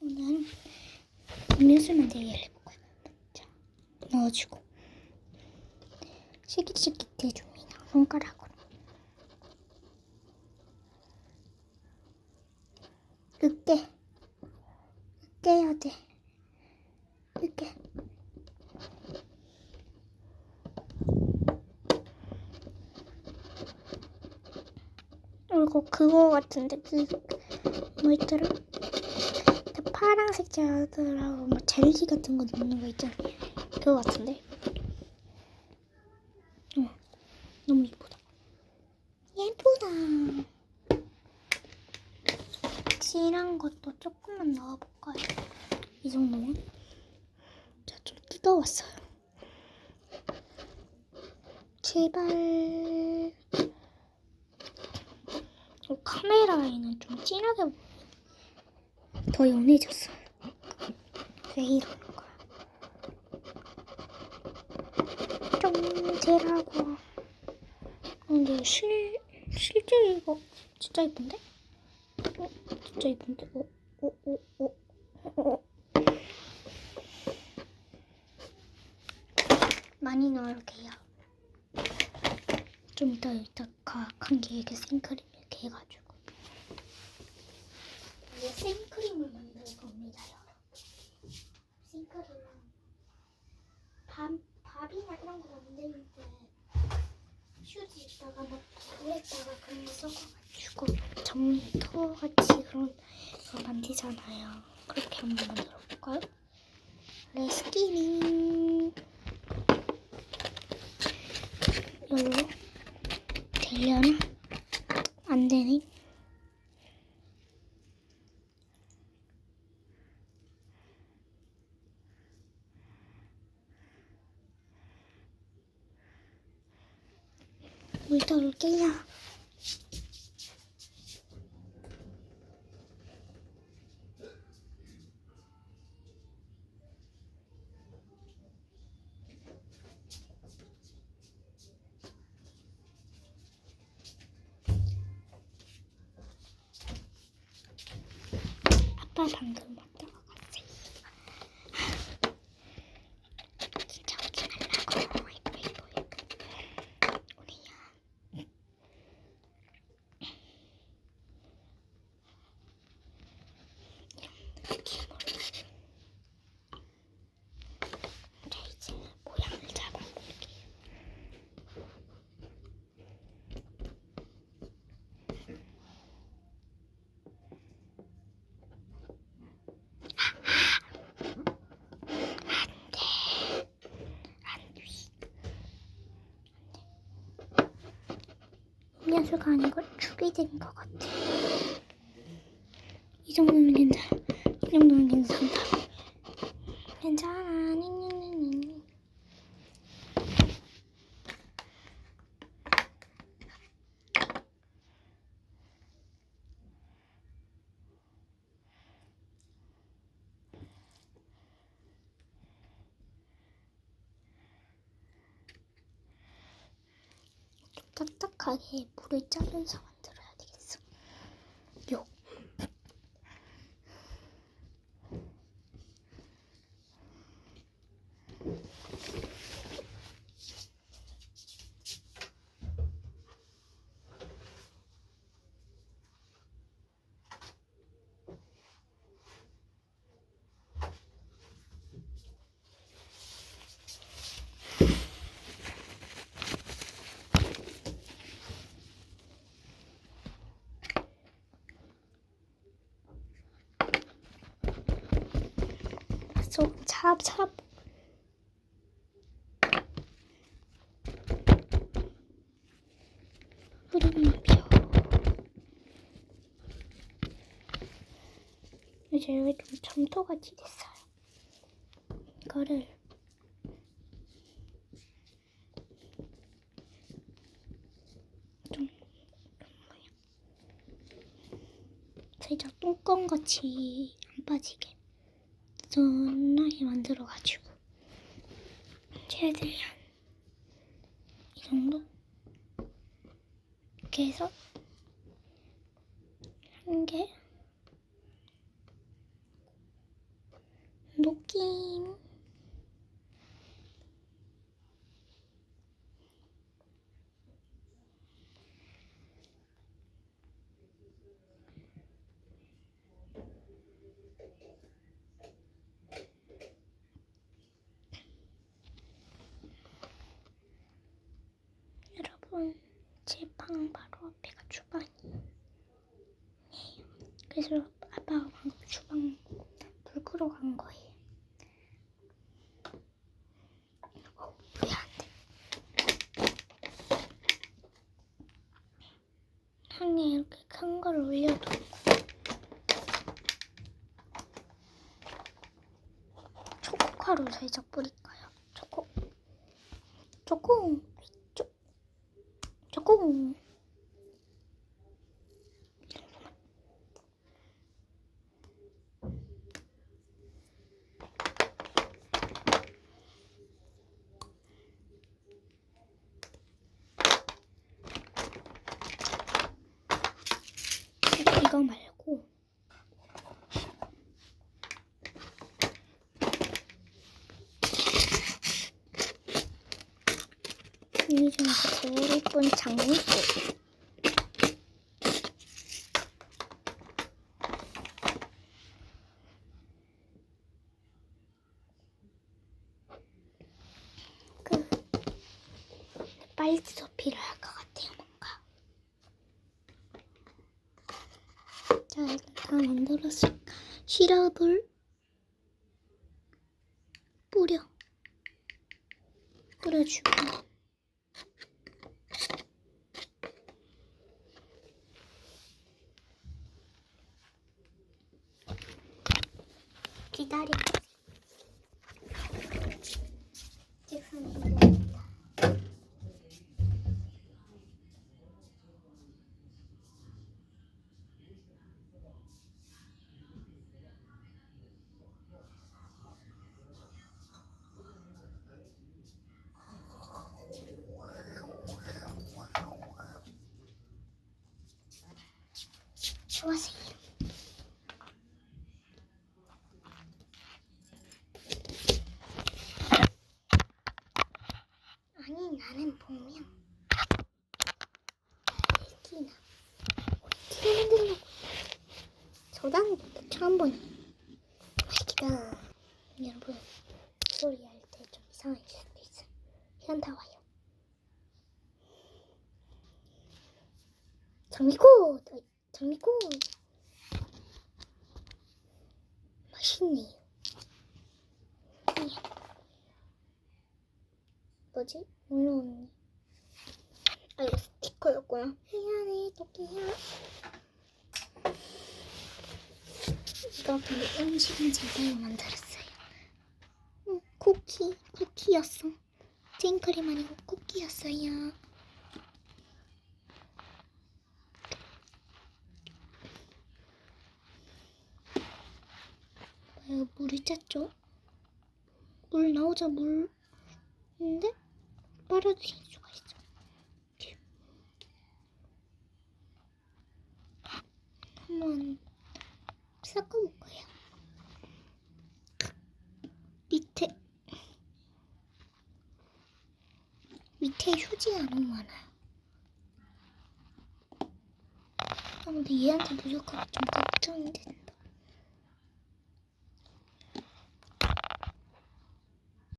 오늘 음료수만 대기해볼거야 자, 넣어주고 시깃시깃 해줍니다. 손가락으로. 으깨. 으깨야 돼. 으깨. 이거 그거 같은데 그 뭐였더라? 그 파란색 자들하고 뭐 젤리 같은 거 넣는 거 있잖아. 그거 같은데. 어, 너무 예쁘다. 예쁘다. 진한 것도 조금만 넣어볼까요? 이 정도면? 자, 좀 뜯어왔어요. 제발. 어, 카메라에는 좀 진하게 보이네. 더 연해졌어요. 왜 이러는 거야? 좀 재라고. 근데 실 실제 이거 진짜 이쁜데? 어, 진짜 이쁜데? 어, 어, 어, 어, 어. 많이 넣을게요. 좀 이따 이따 가한 게 이렇게 생크림 이렇게 해가지고. 이제 생크림을 만들 겁니다, 여러분. 생크림은 밥, 밥이나 이런 거 만들 때 휴지에다가 막 물에다가 거 섞어가지고 점토 같이 그런 거 만들잖아요. 그렇게 한번 만들어 볼까요? 레스키니 이걸로 되려나? 안 되네. 물 떠올게요. 아빠 방금 왔다가 갔어요. 진짜 확인하려고 예뻐 예뻐 예뻐. 우리야. 자 이제 모양을 잡아볼게요. 안 돼. 음료수가 아니고 죽이 된 것 같아. 이 정도면 괜찮아. 이 정도면 괜찮다. 괜찮아. 닝닝 딱딱하게 물을 짜면서 속 찹찹. 흐름표. 이제 여기 좀 점토같이 됐어요. 이거를. 살짝 똥껌같이 안 빠지게. 순하게 만들어가지고 최대한 이 정도 이렇게 해서 한 개, 느낌. 여러분, 제방 바로 앞에가 주방이에요. 그래서 아빠가 방금 주방 불 끄러 간 거예요. 어, 왜안 돼? 향에 이렇게 큰 걸 올려두고 초코가루 살짝 뿌릴까요? 초코 초코 초 초코 이거 말고 이 중에서 제일 예쁜 장미꽃 그 빨리 더 필요할 것 같아요 뭔가. 자 일단 다 만들었으니까? 시럽을 뿌려. 뿌려주고 기다려 책상 위에 좋아하세요. 아니 나는 보면 애기나 어떻게 만들려고 저당 처음 보는 애기가 여러분 소리 할 때 좀 이상할 수도 있어요. 현타 와요. 장미꽃 장미꽃 맛있네요. 뭐지? 물론 아 이거 스티커였구나. 미안해 토끼야. 이거 근데 음식은 제대로 만들었어요. 응, 쿠키 쿠키였어. 생크림 아니고 쿠키였어요. 왜 물이 찼죠? 물 나오자 물 근데 빨아들일 수가 있어. 한번 섞어볼 거예요. 밑에 밑에 휴지가 너무 많아요. 아, 근데 얘한테 무조건 좀 걱정이 된다.